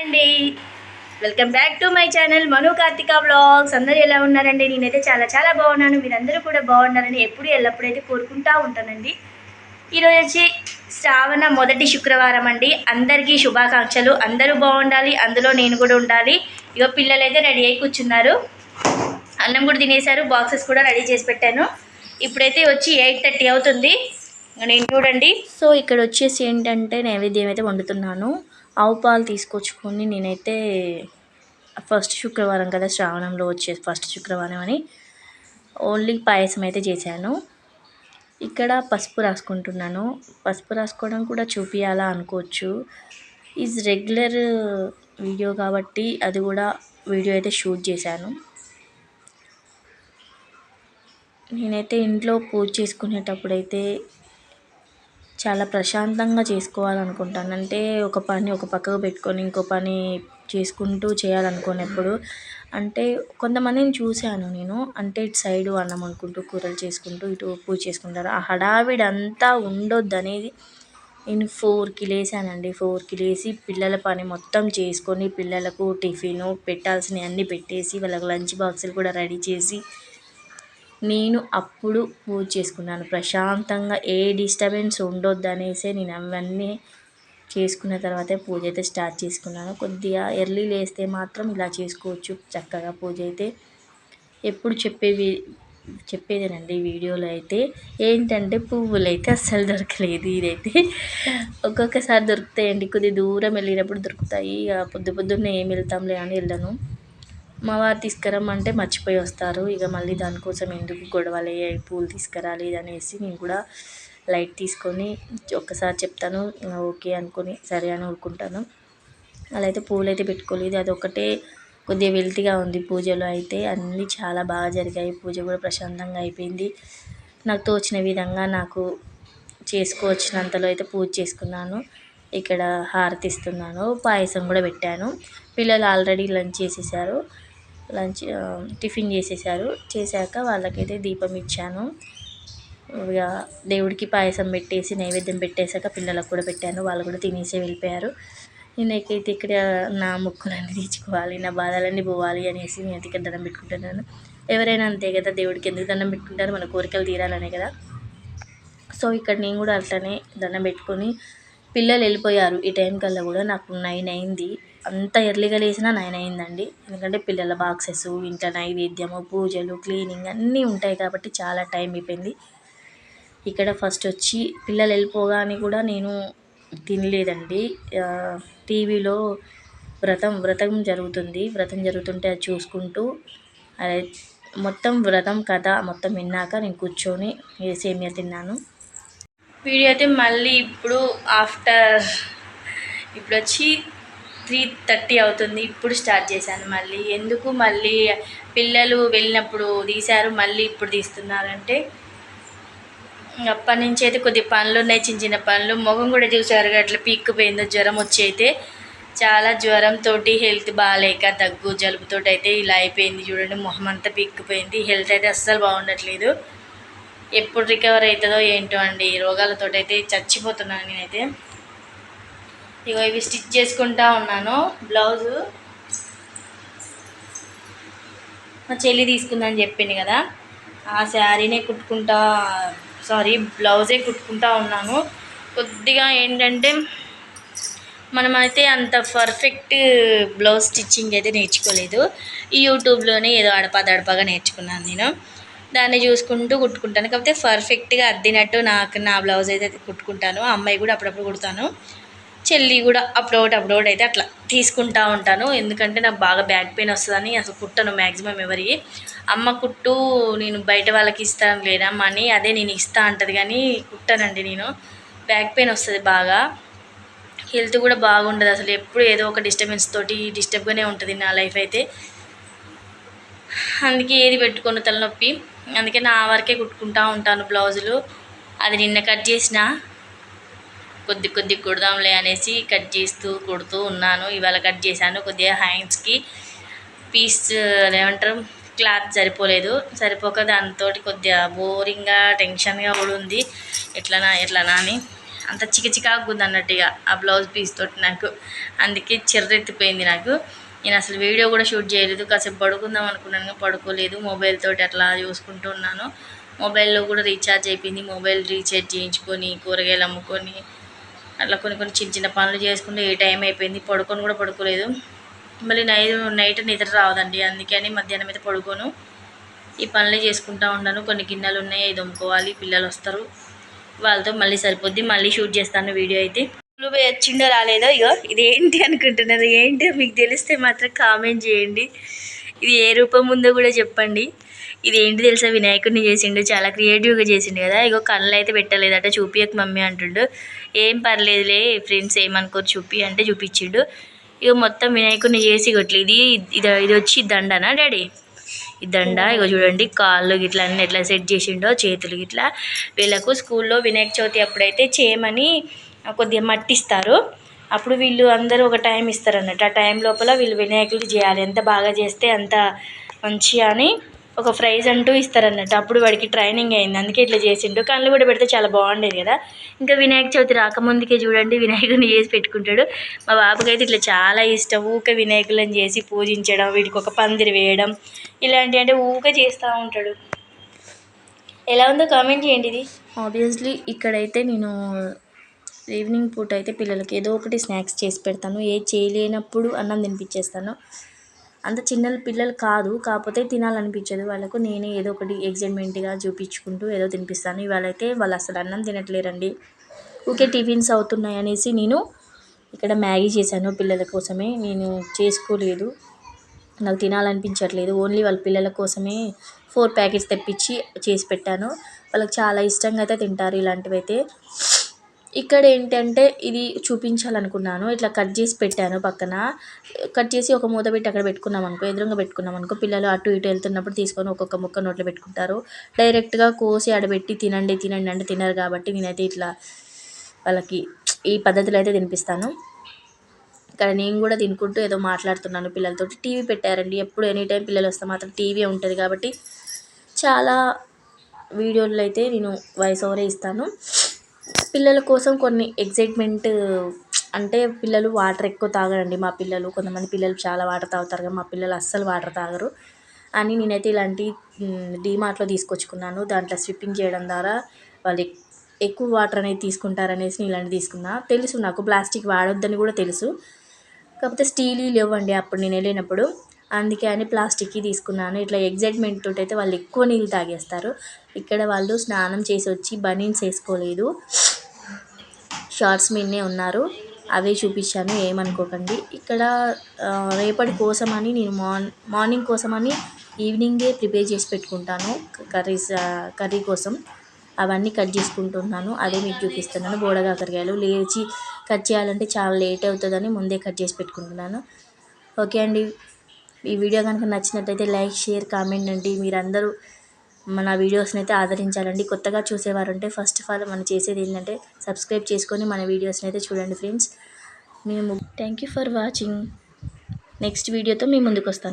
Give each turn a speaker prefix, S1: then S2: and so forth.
S1: అండి. Welcome back to my channel Manu Karthika vlogs అందరూ ఎలా ఉన్నారండి? నేనైతే చాలా చాలా బాగున్నాను. మీరందరూ కూడా బాగున్నారని ఎప్పుడు ఎల్లప్పుడైతే కోరుకుంటా ఉంటానండి. ఈరోజు వచ్చి శ్రావణ మొదటి శుక్రవారం అండి. అందరికీ శుభాకాంక్షలు. అందరూ బాగుండాలి. అందులో నేను కూడా ఉండాలి. ఇక పిల్లలు అయితే రెడీ అయి కూర్చున్నారు. అన్నం కూడా తినేశారు. బాక్సెస్ కూడా రెడీ చేసి పెట్టాను. ఇప్పుడైతే వచ్చి ఎయిట్ థర్టీ అవుతుంది. నేను చూడండి. సో ఇక్కడ వచ్చేసి ఏంటంటే నైవేద్యం అయితే వండుతున్నాను. ఆవు పాలు తీసుకొచ్చుకొని నేనైతే ఫస్ట్ శుక్రవారం కదా శ్రావణంలో వచ్చే ఫస్ట్ శుక్రవారం అని ఓన్లీ పాయసం అయితే చేశాను. ఇక్కడ పసుపు రాసుకుంటున్నాను. పసుపు రాసుకోవడం కూడా చూపించాలా అనుకోవచ్చు. ఈజ్ రెగ్యులర్ వీడియో కాబట్టి అది కూడా వీడియో అయితే షూట్ చేశాను. నేనైతే ఇంట్లో పూజ చేసుకునేటప్పుడు అయితే చాలా ప్రశాంతంగా చేసుకోవాలనుకుంటాను. అంటే ఒక పని ఒక పక్కకు పెట్టుకొని ఇంకో పని చేసుకుంటూ చేయాలనుకున్నప్పుడు అంటే కొంతమందిని చూశాను నేను. అంటే ఇటు సైడు అన్నం వండుకుంటూ కూరలు చేసుకుంటూ ఇటు పూజ చేసుకుంటారు. ఆ హడావిడి అంతా ఉండొద్దు అనేది నేను ఫోర్కి లేసానండి. ఫోర్కి లేసి పిల్లల పని మొత్తం చేసుకొని పిల్లలకు టిఫిను పెట్టాల్సినవి అన్నీ పెట్టేసి వాళ్ళకి లంచ్ బాక్సులు కూడా రెడీ చేసి నేను అప్పుడు పూజ చేసుకున్నాను. ప్రశాంతంగా ఏ డిస్టర్బెన్స్ ఉండొద్దు అనేసి నేను అవన్నీ చేసుకున్న తర్వాతే పూజ అయితే స్టార్ట్ చేసుకున్నాను. కొద్దిగా ఎర్లీ లేస్తే మాత్రం ఇలా చేసుకోవచ్చు. చక్కగా పూజ అయితే ఎప్పుడు చెప్పేవి చెప్పేదేనండి వీడియోలో అయితే. ఏంటంటే పువ్వులు అయితే అస్సలు దొరకలేదు ఇదైతే. ఒక్కొక్కసారి దొరుకుతాయండి. కొద్ది దూరం వెళ్ళినప్పుడు దొరుకుతాయి. ఇక పొద్దు పొద్దున్నే ఏం వెళ్తాంలే అని వెళ్ళను. మా వారు తీసుకురమ్మంటే మర్చిపోయి వస్తారు. ఇక మళ్ళీ దానికోసం ఎందుకు గొడవలు పూలు తీసుకురాలి అనేసి నేను కూడా లైట్ తీసుకొని ఒక్కసారి చెప్తాను. ఓకే అనుకొని సరే అని ఊరుకుంటాను. అలా అయితే పూలు అయితే పెట్టుకోలేదు. అది ఒకటే కొద్దిగా వెల్తిగా ఉంది పూజలో అయితే. అన్నీ చాలా బాగా జరిగాయి. పూజ కూడా ప్రశాంతంగా అయిపోయింది. నాకు తోచిన విధంగా నాకు చేసుకోవచ్చినంతలో అయితే పూజ చేసుకున్నాను. ఇక్కడ హారతి ఇస్తున్నాను. పాయసం కూడా పెట్టాను. పిల్లలు ఆల్రెడీ లంచ్ చేసేసారు. లంచ్ టిఫిన్ చేసేసారు. చేశాక వాళ్ళకైతే దీపం ఇచ్చాను. ఇక దేవుడికి పాయసం పెట్టేసి నైవేద్యం పెట్టేశాక పిల్లలకు కూడా పెట్టాను. వాళ్ళు కూడా తినేసి వెళ్ళిపోయారు. నేనైతే ఇక్కడ నా మొక్కులన్నీ తీర్చుకోవాలి నా బాధలన్నీ పోవాలి అనేసి నేను ఇక్కడ దండం పెట్టుకుంటున్నాను. ఎవరైనా అంతే కదా దేవుడికి ఎందుకు దండం పెట్టుకుంటారు? మన కోరికలు తీరాలనే కదా. సో ఇక్కడ నేను కూడా అట్లనే దండం పెట్టుకొని పిల్లలు వెళ్ళిపోయారు. ఈ టైం కల్లా కూడా నాకు నైన్ అయింది. అంత ఎర్లీగా లేచినా నైన్ అయిందండి. ఎందుకంటే పిల్లల బాక్సెస్ ఇంట్లో నైవేద్యము పూజలు క్లీనింగ్ అన్నీ ఉంటాయి కాబట్టి చాలా టైం అయిపోయింది. ఇక్కడ ఫస్ట్ వచ్చి పిల్లలు వెళ్ళిపోగానే కూడా నేను తినలేదండి. టీవీలో వ్రతం వ్రతం జరుగుతుంది. వ్రతం జరుగుతుంటే అది చూసుకుంటూ అదే మొత్తం వ్రతం కథ మొత్తం విన్నాక నేను కూర్చొని సేమియా తిన్నాను. వీడియో అయితే మళ్ళీ ఇప్పుడు ఆఫ్టర్ ఇప్పుడు వచ్చి త్రీ థర్టీ అవుతుంది. ఇప్పుడు స్టార్ట్ చేశాను మళ్ళీ. ఎందుకు మళ్ళీ పిల్లలు వెళ్ళినప్పుడు తీశారు మళ్ళీ ఇప్పుడు తీస్తున్నారంటే? అప్పటి నుంచి అయితే కొద్ది పనులు ఉన్నాయి చిన్న చిన్న పనులు. ముఖం కూడా చూసారు అట్లా పీక్కుపోయిందో జ్వరం వచ్చి అయితే చాలా జ్వరంతో హెల్త్ బాగాలేక దగ్గు జలుబుతో అయితే ఇలా అయిపోయింది చూడండి. మొహం అంతా పీక్కుపోయింది. హెల్త్ అయితే అస్సలు బాగుండట్లేదు. ఎప్పుడు రికవర్ అవుతుందో ఏంటో అండి రోగాలతో అయితే చచ్చిపోతున్నాను నేనైతే. ఇగో ఇవి స్టిచ్ చేసుకుంటా ఉన్నాను. బ్లౌజు. మా చెల్లి తీసుకుందని చెప్పింది కదా. ఆ శారీనే కుట్టుకుంటా సారీ బ్లౌజే కుట్టుకుంటా ఉన్నాను. కొద్దిగా ఏంటంటే మనమైతే అంత పర్ఫెక్ట్ బ్లౌజ్ స్టిచ్చింగ్ అయితే నేర్చుకోలేదు. ఈ యూట్యూబ్లోనే ఏదో అడపదడపగా నేర్చుకున్నాను నేను. దాన్ని చూసుకుంటూ కుట్టుకుంటాను. కాకపోతే పర్ఫెక్ట్గా అద్దినట్టు నాకు నా బ్లౌజ్ అయితే కుట్టుకుంటాను. అమ్మాయి కూడా అప్పుడప్పుడు కుడతాను. చెల్లి కూడా అప్పుడోటి అప్పుడోటి అయితే అట్లా తీసుకుంటా ఉంటాను. ఎందుకంటే నాకు బాగా బ్యాక్ పెయిన్ వస్తుందని అసలు కుట్టను మ్యాక్సిమం ఎవరికి అమ్మ కుట్టు నేను బయట వాళ్ళకి ఇస్తాను లేదా మనీ అదే నేను ఇస్తా అంటది కానీ కుట్టానండి నేను. బ్యాక్ పెయిన్ వస్తుంది బాగా. హెల్త్ కూడా బాగుండదు అసలు. ఎప్పుడు ఏదో ఒక డిస్టర్బెన్స్ తోటి డిస్టర్బ్గానే ఉంటుంది నా లైఫ్ అయితే. అందుకే ఏది పెట్టుకున్న తలనొప్పి. అందుకే నా వరకే కుట్టుకుంటా ఉంటాను బ్లౌజులు. అది నిన్న కట్ చేసిన కొద్ది కొద్ది కుడదాంలే అనేసి కట్ చేస్తూ కుడుతూ ఉన్నాను. ఇవాళ కట్ చేశాను. కొద్దిగా హ్యాండ్స్కి పీస్ ఏమంటారు క్లాత్ సరిపోలేదు. సరిపోక దాంతో కొద్దిగా బోరింగ్గా టెన్షన్గా కూడా ఉంది. ఎట్లనా ఎట్లనా అని. అంత చిక చికాకు ఉంది అన్నట్టుగా ఆ బ్లౌజ్ పీస్ తోటి నాకు. అందుకే చిర్రెత్తిపోయింది నాకు. నేను అసలు వీడియో కూడా షూట్ చేయలేదు. కాసేపు పడుకుందాం అనుకున్నాను పడుకోలేదు. మొబైల్ తోటి అట్లా చూసుకుంటూ ఉన్నాను. మొబైల్లో కూడా రీఛార్జ్ అయిపోయింది. మొబైల్ రీఛార్జ్ చేయించుకొని కూరగాయలు అమ్ముకొని అట్లా కొన్ని కొన్ని చిన్న చిన్న పనులు చేసుకుంటే ఏ టైం అయిపోయింది. పడుకొని కూడా పడుకోలేదు. మళ్ళీ నైట్ నైట్ నిద్ర రావదండి అందుకని మధ్యాహ్నం అయితే పడుకోను. ఈ పనులే చేసుకుంటూ ఉన్నాను కొన్ని గిన్నెలు ఉన్నాయి అవి దొమ్ముకోవాలి పిల్లలు వస్తారు. వాళ్ళతో మళ్ళీ సరిపోద్ది. మళ్ళీ షూట్ చేస్తాను వీడియో అయితే. నువ్వు వచ్చిండో రాలేదో? ఇగో ఇది ఏంటి అనుకుంటున్నారు? ఏంటి మీకు తెలిస్తే మాత్రం కామెంట్ చేయండి. ఇది ఏ రూపం ఉందో కూడా చెప్పండి. ఇది ఏంటి తెలుసా? వినాయకుడిని చేసిండు చాలా క్రియేటివ్గా చేసిండు కదా. ఇగో కళ్ళు అయితే పెట్టలేదట చూపియకు మమ్మీ అంటుండు. ఏం పర్లేదులే ఫ్రెండ్స్ ఏమనుకోరు చూపి అంటే చూపించిండు. ఇక మొత్తం వినాయకుడిని చేసి ఇగోట్లే ఇది ఇది ఇది వచ్చి దండనా డాడీ? ఈ దండ ఇగో చూడండి కాళ్ళు గిట్లా అన్నీ ఎట్లా సెట్ చేసిండో చేతులు గిట్లా. వీళ్ళకు స్కూల్లో వినాయక చవితి అప్పుడైతే చేయమని కొద్దిగా మట్టిస్తారు. అప్పుడు వీళ్ళు అందరూ ఒక టైం ఇస్తారు అన్నట్టు ఆ టైం లోపల వీళ్ళు వినాయకుడికి చేయాలి. ఎంత బాగా చేస్తే అంత మంచిగా అని ఒక ప్రైజ్ అంటూ ఇస్తారన్నట్టు. అప్పుడు వాడికి ట్రైనింగ్ అయింది. అందుకే ఇట్లా చేసిండు. కళ్ళు కూడా పెడితే చాలా బాగుండేది కదా. ఇంకా వినాయక చవితి రాకముందుకే చూడండి. వినాయకుడిని చేసి పెట్టుకుంటాడు. మా బాబుకైతే ఇట్లా చాలా ఇష్టం. ఊక వినాయకులను చేసి పూజించడం వీటికి ఒక పందిరి వేయడం ఇలాంటివి అంటే ఊక చేస్తూ ఉంటాడు. ఎలా ఉందో కామెంట్ చేయండి ఇది. ఆబ్వియస్లీ ఇక్కడైతే నేను ఈవినింగ్ పూట అయితే పిల్లలకి ఏదో ఒకటి స్నాక్స్ చేసి పెడతాను. ఏ చేయలేనప్పుడు అన్నం తినిపించేస్తాను. అంత చిన్న పిల్లలు కాదు కాకపోతే తినాలనిపించదు. వాళ్ళకు నేనే ఏదో ఒకటి ఎగ్జైట్మెంట్గా చూపించుకుంటూ ఏదో తినిపిస్తాను. ఇవాళ అయితే వాళ్ళు అసలు అన్నం తినట్లేరండి. ఊకే టిఫిన్స్ అవుతున్నాయి అనేసి నేను ఇక్కడ మ్యాగీ చేశాను పిల్లల కోసమే. నేను చేసుకోలేదు. నాకు తినాలనిపించట్లేదు. ఓన్లీ వాళ్ళ పిల్లల కోసమే ఫోర్ ప్యాకెట్స్ తెప్పించి చేసి పెట్టాను. వాళ్ళకి చాలా ఇష్టంగా అయితే తింటారు ఇలాంటివైతే. ఇక్కడ ఏంటంటే ఇది చూపించాలనుకున్నాను. ఇట్లా కట్ చేసి పెట్టాను పక్కన. కట్ చేసి ఒక మూత పెట్టి అక్కడ పెట్టుకున్నాం అనుకో ఎదురుగా పెట్టుకున్నాం అనుకో పిల్లలు అటు ఇటు వెళ్తున్నప్పుడు తీసుకొని ఒక్కొక్క ముక్క నోట్లో పెట్టుకుంటారు. డైరెక్ట్గా కోసి ఆడబెట్టి తినండి తినండి అంటే తినరు కాబట్టి నేనైతే ఇట్లా వాళ్ళకి ఈ పద్ధతిలో అయితే తినిపిస్తాను. ఇక్కడ నేను కూడా తినుకుంటూ ఏదో మాట్లాడుతున్నాను పిల్లలతో టీవీ పెట్టారండి. ఎప్పుడు ఎనీ టైం పిల్లలు వస్తే మాత్రం టీవీ ఉంటుంది కాబట్టి చాలా వీడియోలు అయితే నేను వాయిస్ ఓవరే ఇస్తాను. పిల్లల కోసం కొన్ని ఎగ్జైట్మెంట్ అంటే పిల్లలు వాటర్ ఎక్కువ తాగరండి మా పిల్లలు. కొంతమంది పిల్లలు చాలా వాటర్ తాగుతారు కానీ మా పిల్లలు అస్సలు వాటర్ తాగరు. అని నేనైతే ఇలాంటి డీమార్ట్లో తీసుకొచ్చుకున్నాను. దాంట్లో స్విప్పింగ్ చేయడం ద్వారా వాళ్ళు ఎక్కువ వాటర్ అనేది తీసుకుంటారనేసి నేను ఇలాంటివి తీసుకున్నా. తెలుసు నాకు ప్లాస్టిక్ వాడొద్దని కూడా తెలుసు. కాకపోతే స్టీల్ లేవండి అప్పుడు నేను వెళ్ళినప్పుడు. అందుకే అని ప్లాస్టిక్కి తీసుకున్నాను. ఇట్లా ఎగ్జైట్మెంట్ తోటి అయితే వాళ్ళు ఎక్కువ నీళ్ళు తాగేస్తారు. ఇక్కడ వాళ్ళు స్నానం చేసి వచ్చి బనీన్స్ వేసుకోలేదు. షార్ట్స్ మీదనే ఉన్నారు. అవే చూపించాను ఏమనుకోకండి. ఇక్కడ రేపటి కోసమని నేను మార్న్ మార్నింగ్ కోసమని ఈవినింగే ప్రిపేర్ చేసి పెట్టుకుంటాను. కర్రీస్ కర్రీ కోసం అవన్నీ కట్ చేసుకుంటున్నాను. అదే మీకు చూపిస్తున్నాను. బోడగాకరకాయలు లేచి కట్ చేయాలంటే చాలా లేట్ అవుతుందని ముందే కట్ చేసి పెట్టుకుంటున్నాను. ఓకే అండి. ఈ వీడియో కనుక నచ్చినట్టయితే లైక్ షేర్ కామెంట్ అండి. మీరందరూ మన వీడియోస్ని అయితే ఆదరించాలండి. కొత్తగా చూసేవారంటే ఫస్ట్ ఆఫ్ ఆల్ మనం చేసేది ఏంటంటే సబ్స్క్రైబ్ చేసుకొని మన వీడియోస్ని అయితే చూడండి ఫ్రెండ్స్. మేము thank you for watching. Next వీడియోతో మీ ముందుకు వస్తాను